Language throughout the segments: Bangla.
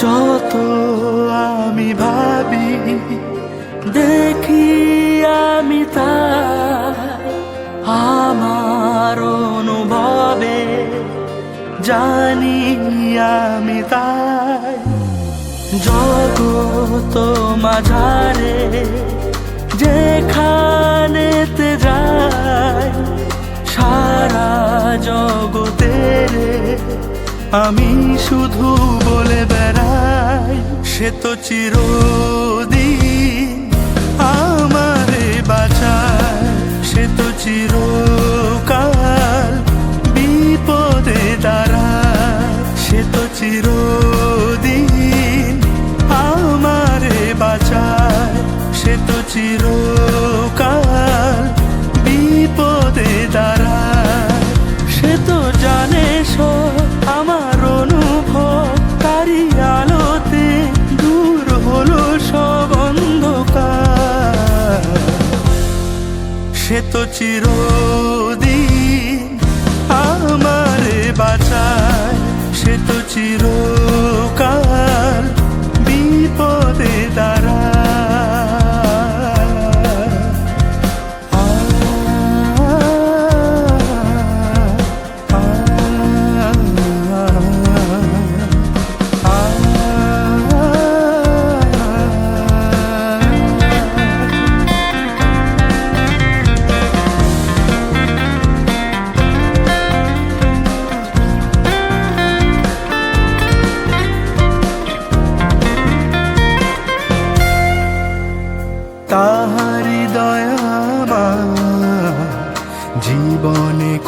যত আমি ভাবি, দেখি আমি তা আমার অনুভবে, জানি আমি তাই। জগত মাঝারে যেখানেতে যায়, সারা জগতের আমি শুধু বলে বেড়াই, সে তো চিরদিন আমারে বাঁচায়। সে তো চিরকাল বিপদে দাঁড়ায়। সে তো চিরদিন সে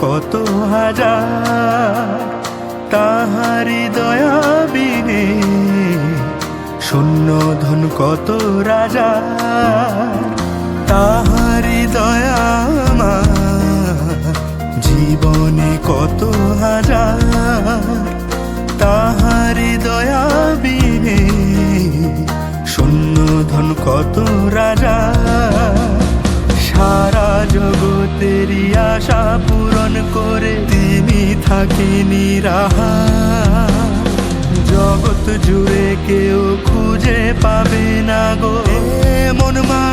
কত হাজার তাহারি দয়া বিনে, শূন্য ধন কত রাজা, তাহারি দয়ামা জীবনে কত হাজার তাহারি দয়া বিনে, শূন্য ধন কত রাজা। জগতেরই আশা পূরণ করে তিনি থাকেনি রাহা। জগৎ জুড়ে কেউ খুঁজে পাবে না গো। মন মালিক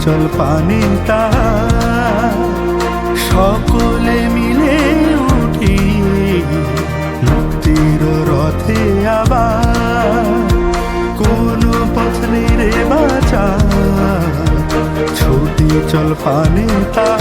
ছুটি চল পানে সকলে মিলে উঠি মুক্তির রথে আবার কোন পথ নেই বাঁচা ছুটি চল পানে তা